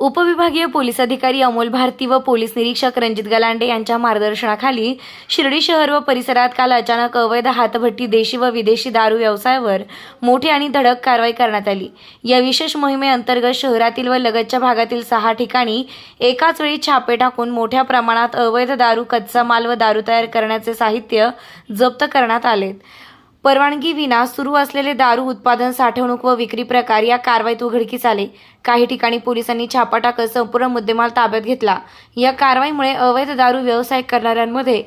उपविभागीय पोलीस अधिकारी अमोल भारती व पोलीस निरीक्षक रणजित गलांडे यांच्या मार्गदर्शनाखाली शिर्डी शहर व परिसरात काल अचानक अवैध हातभट्टी देशी व विदेशी दारू व्यवसायावर मोठी आणि धडक कारवाई करण्यात आली. या विशेष मोहिमेअंतर्गत शहरातील व लगतच्या भागातील सहा ठिकाणी एकाच वेळी छापे टाकून मोठ्या प्रमाणात अवैध दारू कच्चा माल व दारू तयार करण्याचे साहित्य जप्त करण्यात आले परवानगी विना सुरू असलेले दारू उत्पादन साठवणूक व विक्री प्रकार या कारवाईत उघडकीस आले. काही ठिकाणी पोलिसांनी छापा टाकत संपूर्ण मुद्देमाल ताब्यात घेतला. या कारवाईमुळे अवैध दारू व्यवसाय करणाऱ्यांमध्ये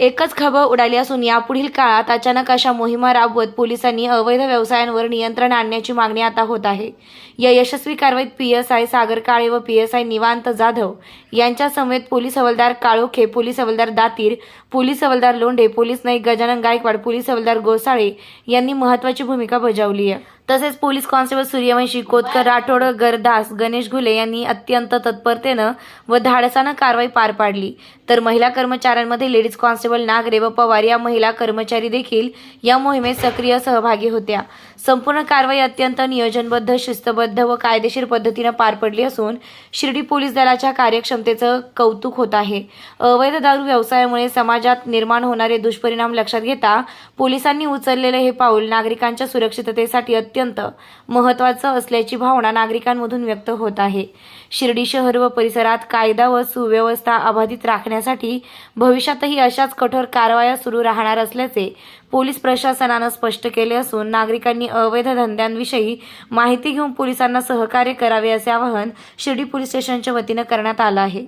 एकच खबर उडाली असून यापुढील काळात अचानक अशा मोहिमा राबवत पोलिसांनी अवैध व्यवसायांवर नियंत्रण आणण्याची मागणी आता होत आहे. या यशस्वी कारवाईत P S I Sagar Kale व पी एस आय निवांत जाधव यांच्या समेत पोलीस हवालदार काळोखे पोलीस हवालदार दातीर पोलीस हवालदार लोंढे पोलीस नाईक गजानन गायकवाड पोलीस हवालदार गोसाळे यांनी महत्त्वाची भूमिका बजावली आहे. तसेच पोलीस कॉन्स्टेबल सूर्यवंशी कोतकर राठोड गरदास गणेश घुले यांनी अत्यंत तत्परतेनं व धाडसानं कारवाई पार पाडली. तर महिला कर्मचाऱ्यांमध्ये लेडीज कॉन्स्टेबल नागरे व पवार या महिला कर्मचारी देखील या मोहिमेत सक्रिय सहभागी होत्या. संपूर्ण कारवाई अत्यंत नियोजनबद्ध शिस्तबद्ध व कायदेशीर पद्धतीनं पार पडली असून शिर्डी पोलीस दलाच्या कार्यक्षमतेचं कौतुक होत आहे. अवैध दारू व्यवसायामुळे समाजात निर्माण होणारे दुष्परिणाम लक्षात घेता पोलिसांनी उचललेले हे पाऊल नागरिकांच्या सुरक्षिततेसाठी अत्यंत अत्यंत महत्त्वाचं असल्याची भावना नागरिकांमधून व्यक्त होत आहे. शिर्डी शहर व परिसरात कायदा व सुव्यवस्था अबाधित राखण्यासाठी भविष्यातही अशाच कठोर कारवाया सुरू राहणार असल्याचे पोलीस प्रशासनानं स्पष्ट केले असून नागरिकांनी अवैध धंद्यांविषयी माहिती घेऊन पोलिसांना सहकार्य करावे असे आवाहन शिर्डी पोलीस स्टेशनच्या वतीनं करण्यात आलं आहे.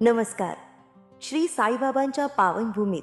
नमस्कार. श्री साईबाबांच्या पावनभूमीत